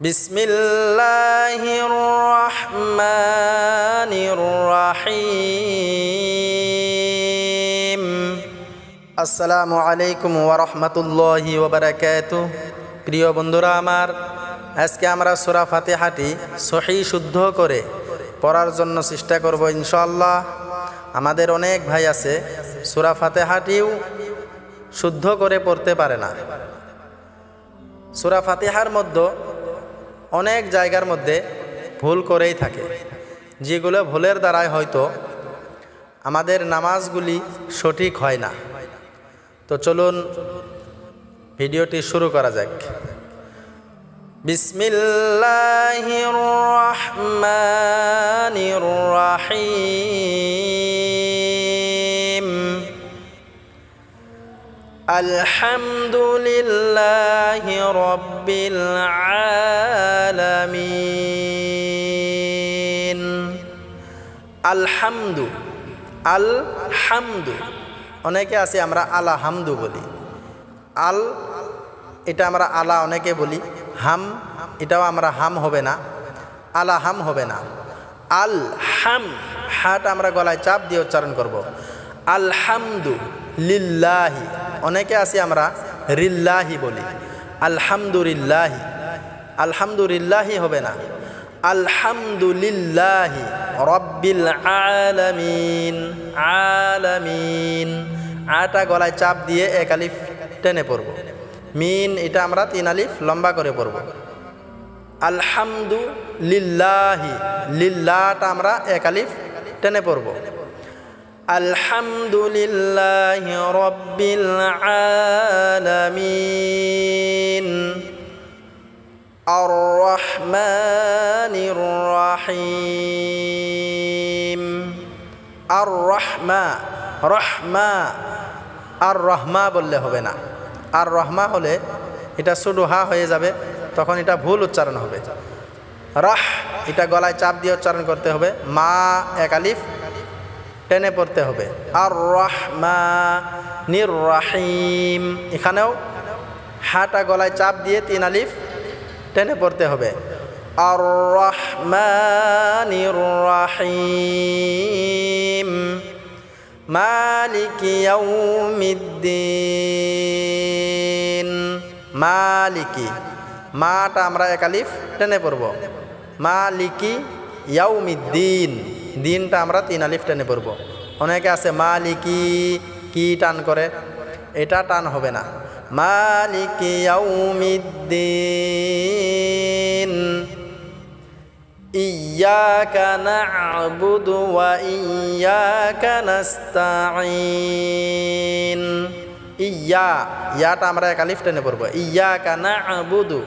বিসমিল্লাহির রহমানির আসসালামু আলাইকুম ওয়া রাহমাতুল্লাহি ওয়া বারাকাতুহু। প্রিয় বন্ধুরা আমার, আজকে আমরা সূরা ফাতিহাটি সহি শুদ্ধ করে পড়ার জন্য চেষ্টা করব ইনশাল্লাহ আমাদের অনেক ভাই আছে, সূরা ফাতিহাটিও শুদ্ধ করে পড়তে পারে না। সুরা ফাতিহার মধ্যে অনেক জায়গার মধ্যে ভুল করেই থাকে, যেগুলো ভুলের দ্বারাই হয়তো আমাদের নামাজগুলি সঠিক হয় না। তো চলুন ভিডিওটি শুরু করা যাক। বিসমিল্লাহির রহমানির রহিম। আলহামদুলিল্লাহি রব্বিল আলামিন। আলহামদু আল হামদু অনেকে আছে আমরা আলা হামদু বলি। আল, এটা আমরা আলা অনেকে বলি। হাম, এটাও আমরা হাম হবে না। আলা হাম হবে না। আল, হাম, হাট আমরা গলায় চাপ দিয়ে উচ্চারণ করব। আলহামদু লিল্লাহি অনেকে আছি আমরা রিল্লাহি বলি। আলহামদুলিল্লাহি। আলহামদুলিল্লাহি হবে না। আলহামদুলিল্লাহি রব্বিল আলামিন। আলামিন। আটা গলায় চাপ দিয়ে এক আলিফ টেনে পড়ব। মিন, এটা আমরা তিন আলিফ লম্বা করে পড়ব। আলহামদু লিল্লাহি লিল্লাহটা আমরা এক আলিফ টেনে পড়ব। আলহামদুলিল্লাহ রব্বিল আলমিন। আর রহমানির রাহিম। আর রহমা। রহমা আর রহমা বললে হবে না। আর রহমা হলে এটা শুধু হা হয়ে যাবে, তখন এটা ভুল উচ্চারণ হবে। রাহ এটা গলায় চাপ দিয়ে উচ্চারণ করতে হবে। মা এক আলিফ টেনে পড়তে হবে। আর রহমা নির রাহিম এখানেও হাটা গলায় চাপ দিয়ে তিন আলিফ টেনে পড়তে হবে। আর রহমানির রাহিম মালিক ইয়াউমিদ্দিন। মালিকি। মাটা আমরা একালিফ টেনে পড়ব। মালিকি ইয়াউমিদ্দিন। দিনটা আমরা তিন আলিফ টেনে পড়ব। অনেকে আছে, মালিকি কি টান করে? এটা টান হবে না। মালিক ইয়াউমিদ্দিন ইয়াকা না'বুদু ওয়া ইয়াকা নাস্তাঈন। ইয়া ইয়াটা আমরা এক আলিফ টেনে পড়ব। ইয়াকা না'বুদু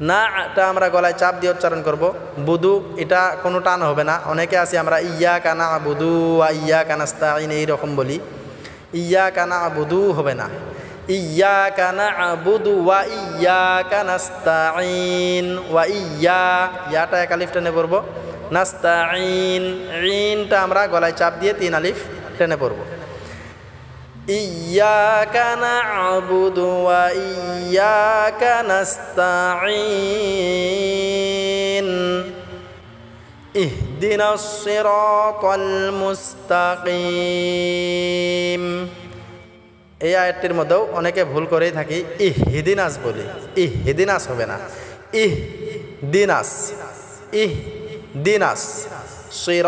নাটা আমরা গলায় চাপ দিয়ে উচ্চারণ করব। বুদু, এটা কোনো টান হবে না। অনেকে আছে, আমরা ইয়া কানা বুদু ওয়া ইয়া কানাস্তাইন এইরকম বলি। ইয়া কানা বুদু হবে না। ইয়া কানা আবুদু ওয়া ইয়া কানাস্তাইন ওয়া ইয়া ইয়াটা এক আলিফ টেনে পড়ব। নাস্তাইন ইনটা আমরা গলায় চাপ দিয়ে তিন আলিফ টেনে পড়ব। إياك نعبد وإياك نستعين اهدنا الصراط المستقيم এই আয়াতটির মধ্যেও অনেকে ভুল করেই থাকি ইহ হিদিনাস বলি ইহ হিদিনাস হবে না ইহ দিনাস ইহ দিনাস সির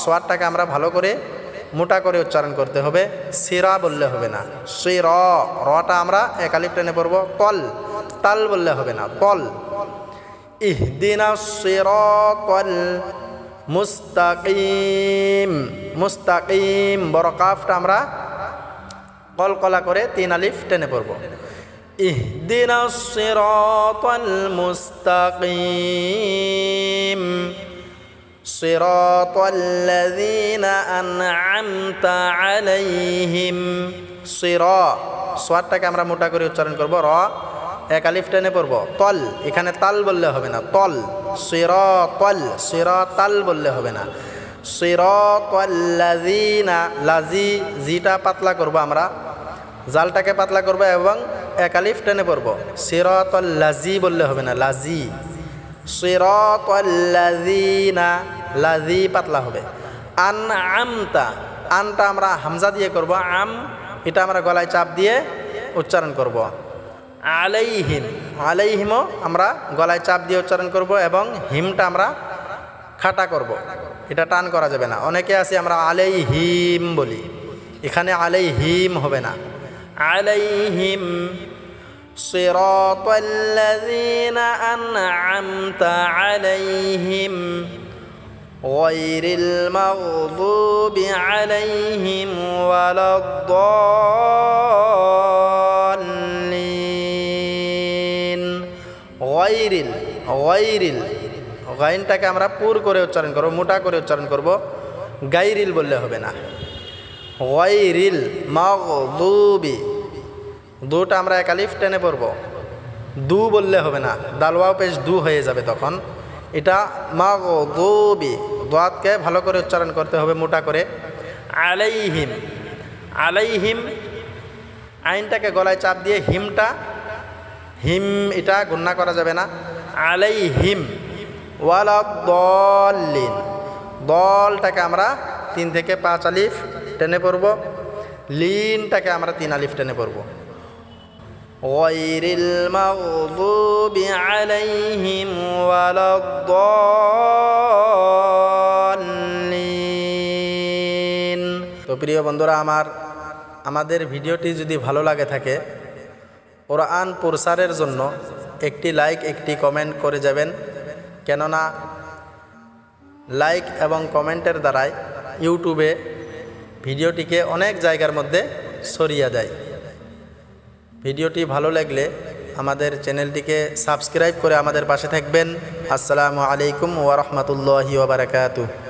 সোয়ারটাকে আমরা ভালো করে মোটা করে উচ্চারণ করতে হবে। সিরা বললে হবে না। সির, রটা আমরা একালিপ টেনে পড়ব। কল, তাল বললে হবে না। তল ইহদিনা কল মুস্তাকিম। মুস্তাকিম বড় কাফটা আমরা কল কলা করে তিন আলিফ টেনে পড়ব। ইহদিনা সিরাতাল মুস্তাকিম। صراط الذين أنعمت عليهم صرا সোয়ারটাকে আমরা মোটা করে উচ্চারণ করব র এক আলিফ টেনে পড়ব তল এখানে তাল বললে হবে না তল সির তল সির তাল বললে হবে না সির তল্লাজিনা লাজি জিটা পাতলা করব আমরা জালটাকে পাতলা করব এবং একালিফ টেনে পড়ব সিরত লাজি বললে হবে না লাজি সিরত লাজিনা লাজি পাতলা হবে। আন আমতা আনটা আমরা হামজা দিয়ে করব। আম, এটা আমরা গলায় চাপ দিয়ে উচ্চারণ করব। আলাইহিম আলাইহিমও আমরা গলায় চাপ দিয়ে উচ্চারণ করব এবং হিমটা আমরা খাটা করব। এটা টান করা যাবে না। অনেকে আছে আমরা আলাইহিম বলি। এখানে আলাইহিম হবে না। আলাইহিম صراط الذين أنعمت عليهم غير المغضوب عليهم ولا الضالين غير ال غير ال গাইনটাকে আমরা পুর করে উচ্চারণ করব মোটা করে উচ্চারণ করব গাইরিল বললে হবে না গাইরিল মাগদুবি দুটা আমরা একালিফ টেনে পড়ব। দু বললে হবে না। দালওয়াও পেশ দু হয়ে যাবে তখন। এটা মা মাগদুবি, দোয়াতকে ভালো করে উচ্চারণ করতে হবে মোটা করে। আলাইহিম আলাইহিম, আইনটাকে গলায় চাপ দিয়ে হিমটা, হিম এটা গুন্না করা যাবে না। আলাইহিম ওয়ালা দলিন দলটাকে আমরা তিন থেকে পাঁচ আলিফ টেনে পড়ব। লিনটাকে আমরা তিন আলিফ টেনে পড়ব। غير المغضوب عليهم ولا الضالين তো প্রিয় বন্ধুরা আমার আমাদের ভিডিওটি যদি ভালো লাগে থাকে কোরআন প্রসারের জন্য একটি লাইক একটি কমেন্ট করে যাবেন কেননা লাইক এবং কমেন্টের দ্বারাই ইউটিউবে ভিডিওটিকে অনেক জায়গার মধ্যে ছড়িয়ে দেয় ভিডিওটি ভালো লাগলে আমাদের চ্যানেলটিকে সাবস্ক্রাইব করে আমাদের পাশে থাকবেন। আসসালামু আলাইকুম ওয়া রাহমাতুল্লাহি ওয়া বারাকাতুহু।